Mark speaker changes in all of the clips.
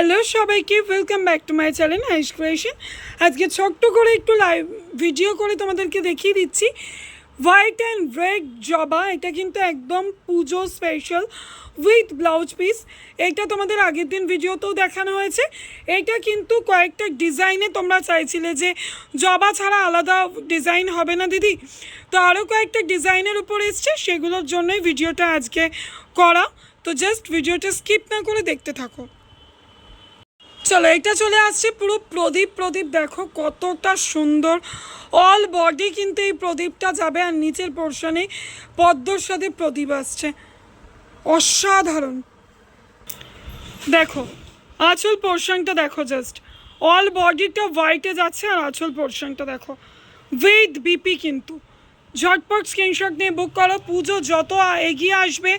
Speaker 1: Hello সবাইকে welcome back to my channel ice creation আজকে ছোট্ট করে একটু লাইভ ভিডিও করে তোমাদেরকে দেখিয়ে দিচ্ছি। হোয়াইট অ্যান্ড রেড জবা, এটা কিন্তু একদম পুজো স্পেশাল উইথ ব্লাউজ পিস এটা তোমাদের আগের দিন ভিডিওতেও দেখানো হয়েছে। এটা কিন্তু কয়েকটা ডিজাইনে তোমরা চাইছিলে যে জবা ছাড়া আলাদা ডিজাইন হবে না, দিদি। তো আরও কয়েকটা ডিজাইনের উপর এসছে, সেগুলোর জন্যই ভিডিওটা আজকে করা। তো জাস্ট ভিডিওটা স্কিপ না করে দেখতে থাকো। চলো এটা চলে আসছে পুরো প্রদীপ প্রদীপ দেখো কতটা সুন্দর। অল বডি কিন্তু এই প্রদীপটা যাবে আর নিচের পোর্শনে পদ্মর সাথে প্রদীপ আসছে। অসাধারণ। দেখো, আঁচল পোর্শনটা দেখো জাস্ট অল বডিটা হোয়াইটে যাচ্ছে আর আঁচল পোর্শনটা দেখো। উইথ বিপি কিন্তু। ঝটপট স্ক্রিনশট নিয়ে বুক করো, পুজো যত এগিয়ে আসবে,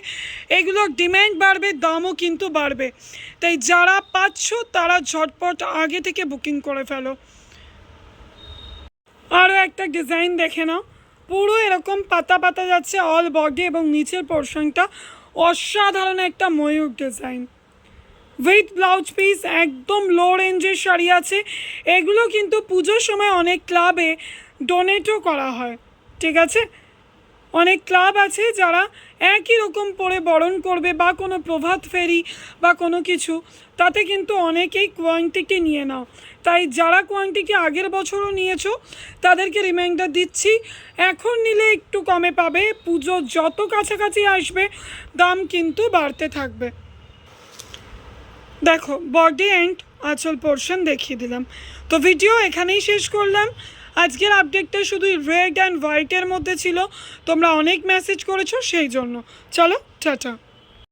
Speaker 1: এগুলোর ডিমান্ড বাড়বে, দামও কিন্তু বাড়বে। তাই যারা পাচ্ছ, তারা ঝটপট আগে থেকে বুকিং করে ফেলো। আরও একটা ডিজাইন দেখে নাও। পুরো এরকম পাতা পাতা যাচ্ছে অল বডি এবং নিচের পোর্শনটা অসাধারণ একটা ময়ূর ডিজাইন উইথ ব্লাউজ পিস একদম লো রেঞ্জের শাড়ি আছে। এগুলো কিন্তু পুজোর সময় অনেক ক্লাবে ডোনেটও করা হয়। ঠিক আছে? অনেক ক্লাব আছে যারা একই রকম পরে বরণ করবে বা কোনো প্রভাত ফেরি বা কোনো কিছু, তাতে কিন্তু অনেকেই কোয়ান্টিটি নিয়ে নাও। তাই যারা কোয়ান্টিটি আগের বছরও নিয়েছো, তাদেরকে রিমাইন্ডার দিচ্ছি। এখন নিলে একটু কমে পাবে, পুজো যত কাছাকাছি আসবে, দাম কিন্তু বাড়তে থাকবে। দেখো বডি অ্যান্ড আঁচল পোর্শন দেখিয়ে দিলাম। তো ভিডিও এখানেই শেষ করলাম। আজকের আপডেটটা শুধু রেড অ্যান্ড হোয়াইটের মধ্যে ছিল। তোমরা অনেক মেসেজ করেছ সেই জন্য চলো টাটা